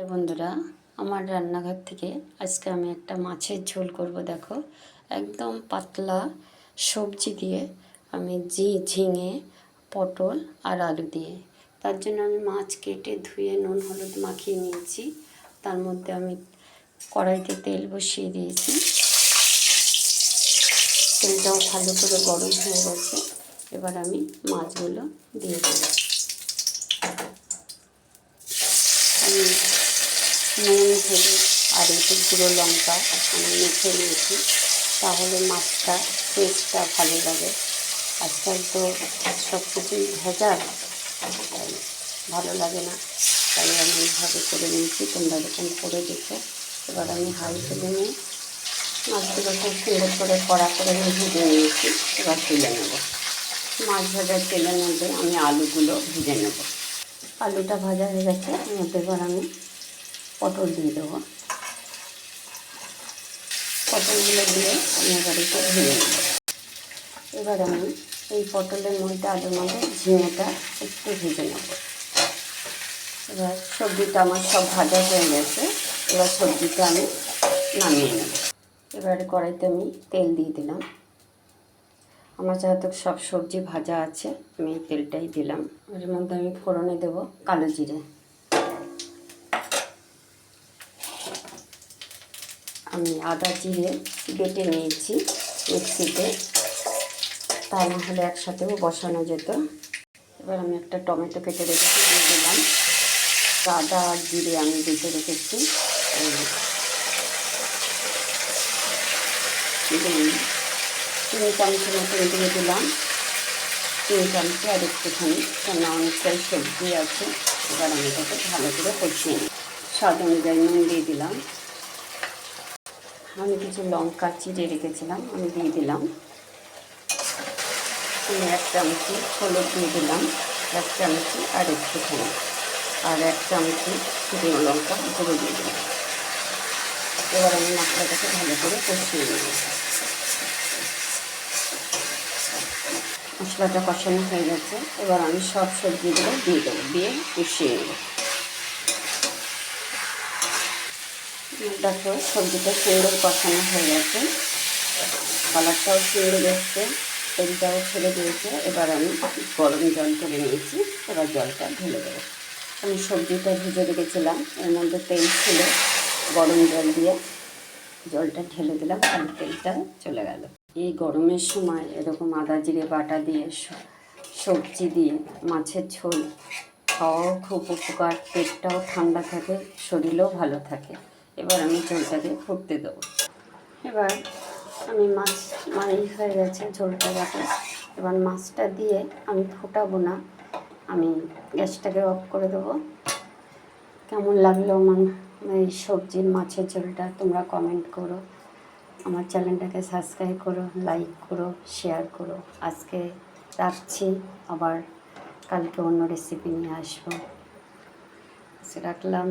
Hello বন্ধুরা, আমার রান্নাঘর থেকে আজকে আমি একটা মাছের ঝোল করব, দেখো। একদম পাতলা সবজি দিয়ে আমি জি ঝিঙে, পটল আর আলু দিয়ে। তার জন্য আমি মাছ কেটে ধুয়ে নুন, হলুদ মাখিয়ে নিয়েছি। তার মধ্যে আমি কড়াইতে তেল বসিয়ে দিয়েছি। তেলটাও ভালো করে গরম হয়ে গেছে। এবার আমি মাছগুলো দিয়ে দেবো আমি নুন, হলুদ আর একটু গুঁড়ো লঙ্কা আমি মেখে নিয়েছি তাহলে মাছটা টেস্টটা ভালো লাগে। আজকাল তো সব কিছুই ভেজাল, তাই ভালো লাগে না। তাই আমি এইভাবে করে নিয়েছি, তোমরা এরকম করে দেখো। এবার আমি হাই ফ্লেমে মাছগুলো খুব সুন্দর করে কড়া করে আমি ভেজে নিয়েছি। এবার তুলে নেব। মাছ ভাজার তেলের মধ্যে আমি আলুগুলো ভেজে নেব। আলুটা ভাজা হয়ে গেছে, এবার আমি পটল দিয়ে দেবো। পটলগুলো দিয়ে আমি এবার একটু নেব। এবার আমি এই পটলের মধ্যে আলুর মধ্যে ঝিঙেটা একটু ভেজে নেব। এবার সবজিটা আমার সব ভাজা হয়ে গেছে। এবার সবজিটা আমি নামিয়ে নেব। এবার কড়াইতে আমি তেল দিয়ে দিলাম। আমার যেহেতু সব সবজি ভাজা আছে, আমি তেলটাই দিলাম। এর মধ্যে আমি ফোড়নে দেব কালো জিরে। আদা, জিরে বেটে নিয়েছি মিক্সিতে। তা না হলে একসাথেও বসানো যেত। এবার আমি একটা টমেটো কেটে রেখেছি দিয়ে দিলাম। আদা জিরে আমি বেটে রেখেছি। তিন চামচের মতো দিয়ে দিলাম। তিন চামচে আর একটুখানি কেন অনেকটাই সবজি আছে। এবার আমি এটাকে ভালো করে কষিয়ে নিই। স্বাদ অনুযায়ী নুন দিয়ে দিলাম। আমি কিছু লঙ্কা চিড়ে রেখেছিলাম, আমি দিয়ে দিলাম। এক চামচি হলুদ দিয়ে দিলাম, এক চামচি আর একটু একটুখানি। আর এক চামচি শুকনো লঙ্কা গুঁড়ো দিয়ে দিলাম। এবার আমি মশলাটাকে ভালো করে কষিয়ে নেব। মশলাটা কষানো হয়ে গেছে। এবার আমি সব সবজিগুলো দিয়ে দেবো, দিয়ে কষিয়ে নেব। দেখো, সবজিটা সুন্দর কষানো হয়ে গেছে। কালারটাও সুন্দর এসছে তেলটাও ছেড়ে দিয়েছে। এবার আমি গরম জল করে নিয়েছি, এবার জলটা ঢেলে দেবো। আমি সবজিটা ভেজে রেখেছিলাম, এর মধ্যে তেল ছিল, গরম জল দিয়ে জলটা ঢেলে দিলাম, আর তেলটা চলে গেল। এই গরমের সময় এরকম আদা জিরে বাটা দিয়ে, সবজি দিয়ে, মাছের ঝোল, খাওয়াও খুব উপকার, পেটটাও ঠান্ডা থাকে, শরীরও ভালো থাকে। এবার আমি ঝোলটাকে ফুটতে দেবো। এবার আমি মাছ মানে হয়ে গেছে ঝোলটা যাতে। এবার মাছটা দিয়ে আমি ফোটাবো না, আমি গ্যাসটাকে অফ করে দেবো। কেমন লাগল আমার এই সবজির মাছের ঝোলটা তোমরা কমেন্ট করো। আমার চ্যানেলটাকে সাবস্ক্রাইব করো লাইক করো শেয়ার করো। আজকে রাখছি, আবার কালকে অন্য রেসিপি নিয়ে আসব। রাখলাম।